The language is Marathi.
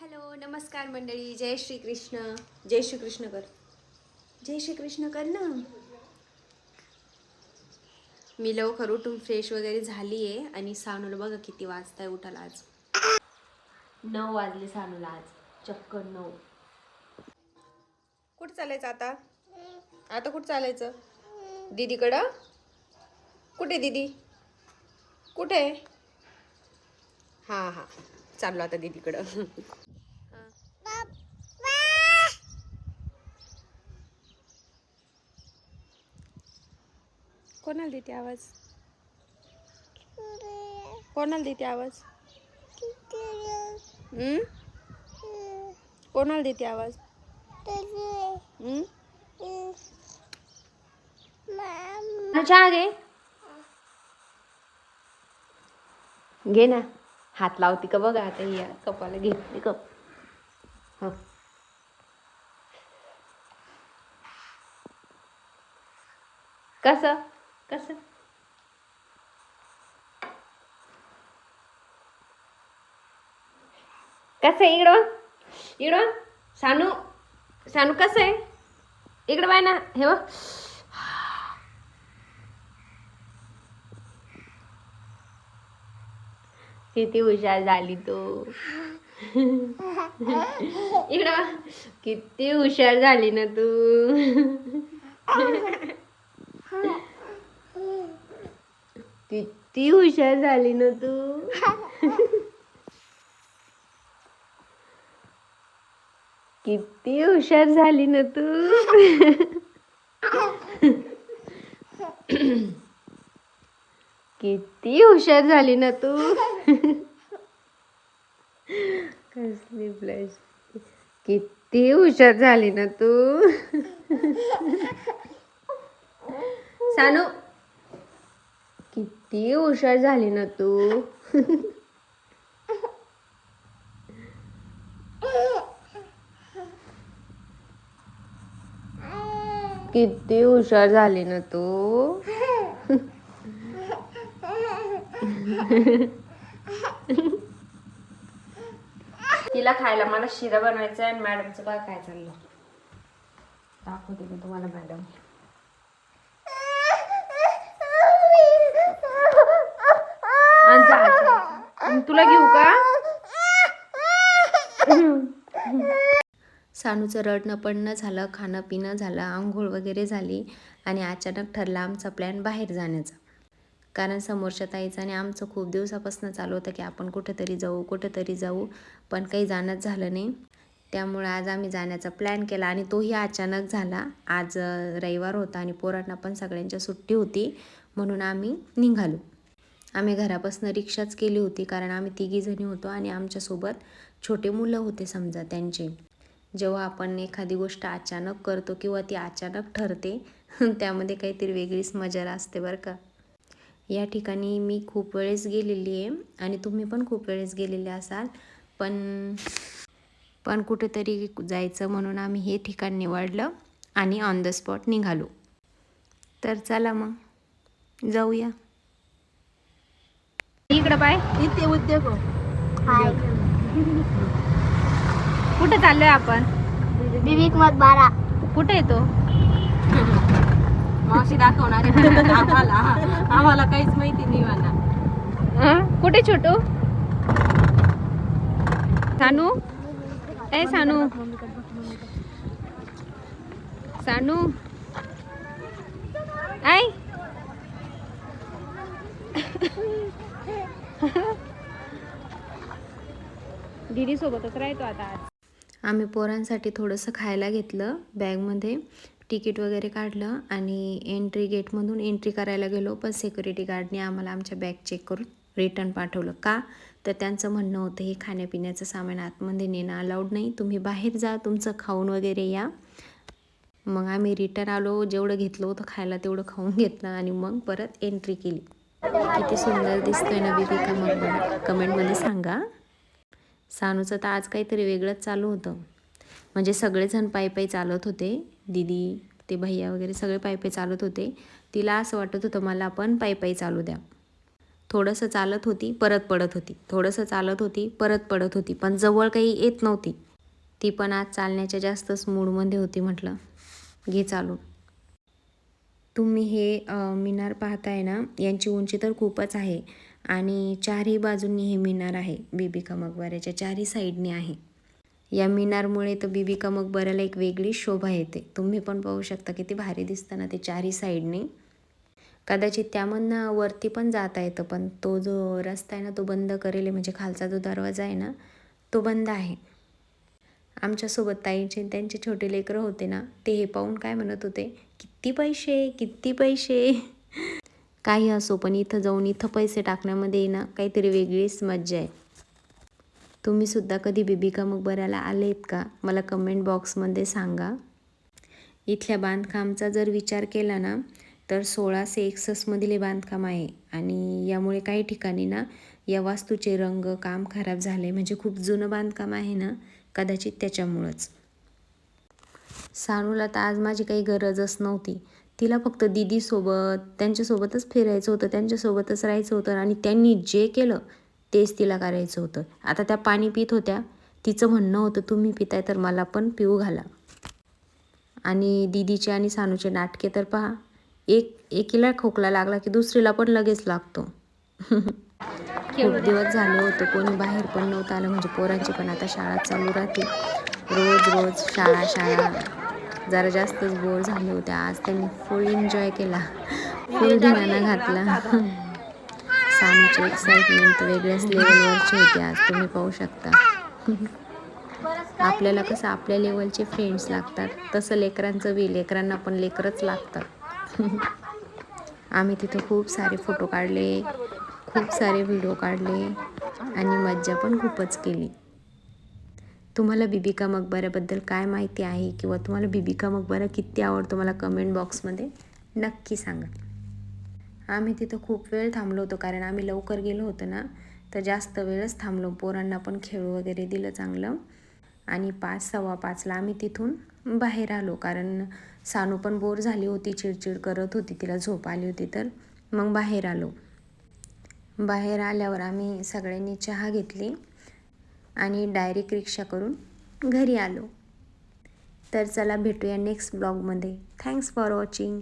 हॅलो नमस्कार मंडळी. जय श्री कृष्ण जय श्री कृष्ण कर जय श्री कृष्ण कर ना. मी लवकर उठून फ्रेश वगैरे झाली आहे आणि सानूला बघा किती वाजताय उठाला आज. नऊ वाजले सानूला आज. चक्क नऊ. कुठं चालायचं आता? आता कुठं चालायचं? दीदीकडं? कुठे दीदी? कुठे? हां हां. चाललो आता दीदीकडं कोणाला देते आवाज? कोणाला देते आवाज? कोणाला देते आवाज? हम्म? चहा घे घे ना. हात लावते का बघा आता या कपाला घेतली कप हो. कसं? कसं? कसं आहे इकडं इकडं सानू सानू कसं आहे? इकडं बाय ना हे बघ. किती हुशार झाली तू. इकडं किती हुशार झाली ना तू. किती हुशार झाली ना तू. किती हुशार झाली ना तू. किती हुशार झाली ना तू. कसली ब्लश किती हुशार झाली ना तू. सानू किती हुशार झाली ना तू. किती हुशार झाली ना तू. तिला खायला मला शिरा बनवायचं आहे आणि मॅडमचं बघा काय चाललं. दाखवते मी तुम्हाला मॅडम. तुला घेऊ का? सानूचं रडणं पडणं झालं खाणं पिणं झालं आंघोळ वगैरे झाली आणि अचानक ठरला आमचा प्लॅन बाहेर जाण्याचा. कारण समोरच्या ताईचं आणि आमचं खूप दिवसापासून चालू होतं की आपण कुठेतरी जाऊ कुठेतरी जाऊ पण काही जाणंच झालं नाही. त्यामुळे आज आम्ही जाण्याचा प्लॅन केला आणि तोही अचानक झाला. आज रविवार होता आणि पोरांना पण सगळ्यांच्या सुट्टी होती म्हणून आम्ही निघालो. आम्ही घरापासून रिक्षाच केली होती कारण आम्ही तिघीजणी होतो आणि आमच्यासोबत छोटे मुलं होते समजा त्यांचे. जेव्हा आपण एखादी गोष्ट अचानक करतो किंवा ती अचानक ठरते त्यामध्ये काहीतरी वेगळीच मजा असते बरं का. या ठिकाणी मी खूप वेळेस गेलेली आहे आणि तुम्ही पण खूप वेळेस गेलेले असाल. पण पण कुठेतरी जायचं म्हणून आम्ही हे ठिकाण निवडलं आणि ऑन द स्पॉट निघालो. तर चला मग जाऊया. इकडं बाय इथे उद्योग. कुठे चाललोय आपण? विवेक मत बारा. कुठे येतो मावशी दाखवणार आहे आम्हाला. आम्हाला काहीच माहिती नाही मला कुठे छोटू? सानू? ए सानू. सानू. ऐ दीदी सोबतच राहतो आता आम्ही पोरांसाठी थोडंसं खायला घेतलं बॅगमध्ये. तिकीट वगैरे काढलं आणि एंट्री गेटमधून एंट्री करायला गेलो. पण सिक्युरिटी गार्डने आम्हाला आमच्या बॅग चेक करून रिटर्न पाठवलं. का? तर त्यांचं म्हणणं होतं हे खाण्यापिण्याचं सामान आतमध्ये नेणं अलाउड नाही. तुम्ही बाहेर जा तुमचं खाऊन वगैरे या. मग आम्ही रिटर्न आलो. जेवढं घेतलं होतं खायला तेवढं खाऊन घेतलं आणि मग परत एंट्री केली. किती सुंदर दिसतोय ना बिबी का मग कमेंटमध्ये सांगा. सानूचं तर आज काहीतरी वेगळंच चालू होतं. म्हणजे सगळेजण पायी पायी चालत होते. दिदी ते भैया वगैरे सगळे पायी पायी चालत होते. तिला असं वाटत होतं मला पण पायी पायी चालू द्या. थोडंसं चालत होती परत पडत होती. थोडंसं चालत होती परत पडत होती. पण जवळ काही येत नव्हती. ती पण आज चालण्याच्या जास्तच मूडमध्ये होती म्हटलं. घे चालू तुम्ही हे मिनार पाहताय ना यांची उंची तर खूपच आहे. आणि चारही बाजूंनी हे मिनार आहे. बीबी का मकबऱ्याच्या चारही साईडने आहे. या मिनारमुळे तर बीबी का मकबऱ्याला एक वेगळी शोभा येते. तुम्ही पण पाहू शकता किती भारी दिसतं ना ते चारही साईडने. कदाचित त्यामधनं वरती पण जाता येतं पण तो जो रस्ता आहे ना तो बंद करेल आहे. म्हणजे खालचा जो दरवाजा आहे ना तो बंद आहे. आमच्यासोबत ताईचे त्यांचे छोटे लेकरं होते ना ते हे पाहून काय म्हणत होते किती पैसे किती पैसे. काही असो पण इथं जाऊन इथं पैसे टाकण्यामध्ये ना काहीतरी वेगळीच मज्जा आहे. तुम्ही सुद्धा कधी बिबिका मकबऱ्याला आलेत का? मला कमेंट बॉक्समध्ये सांगा. इथल्या बांधकामचा जर विचार केला ना तर सोळाशे एकसष्टमधील हे बांधकाम आहे. आणि यामुळे काही ठिकाणी ना या वास्तूचे रंग काम खराब झाले. म्हणजे खूप जुनं बांधकाम आहे ना कदाचित त्याच्यामुळंच. सानूला तर आज माझी काही गरजच नव्हती. तिला फक्त दीदीसोबत त्यांच्यासोबतच फिरायचं होतं त्यांच्यासोबतच राहायचं होतं. आणि त्यांनी जे केलं तेच तिला करायचं होतं. आता त्या पाणी पित होत्या. तिचं म्हणणं होतं तुम्ही पिताय तर मला पण पिऊ घाला. आणि दीदीचे आणि सानूचे नाटके तर पहा. एक एकीला खोकला लागला की दुसरीला पण लगेच लागतो. खूप दिवस झाले होते. कोणी बाहेर पण नव्हतं आलं. म्हणजे पोरांची पण आता शाळा चालू राहते. रोज रोज शाळा शाळा. जरा जास्तच बोर झाले होते. आज त्यांनी फुल एन्जॉय केला. फुल धिंगाणा घातला. सानूची एक्साइटमेंट वेगळ्याच लेवलवरची होती आज तुम्ही पाहू शकता. आपल्याला कसं आपल्या लेवलचे फ्रेंड्स लागतात. तसं लेकरांचं बी लेकरांना पण लेकरच लागतात. आम्ही तिथं खूप सारे फोटो काढले खूप सारे व्हिडिओ काढले आणि मज्जा पण खूपच केली. तुम्हाला बिबिका मकबऱ्याबद्दल काय माहिती आहे? किंवा तुम्हाला बिबिका मकबरा किती आवडतो? मला कमेंट बॉक्समध्ये नक्की सांगा. आम्ही तिथं खूप वेळ थांबलो होतो कारण आम्ही लवकर गेलो होतो ना तर जास्त वेळच थांबलो. पोरांना पण खेळू वगैरे दिलं चांगलं. आणि पाच सव्वा पाचला आम्ही तिथून बाहेर आलो कारण सानू पण बोर झाली होती चिडचिड करत होती तिला झोप आली होती तर मग बाहेर आलो. बाहेर आल्यावर आम्ही सगळ्यांनी चहा घेतली आणि डायरेक्ट रिक्षा करून घरी आलो. तर चला भेटूया नेक्स्ट ब्लॉगमध्ये. Thanks for watching.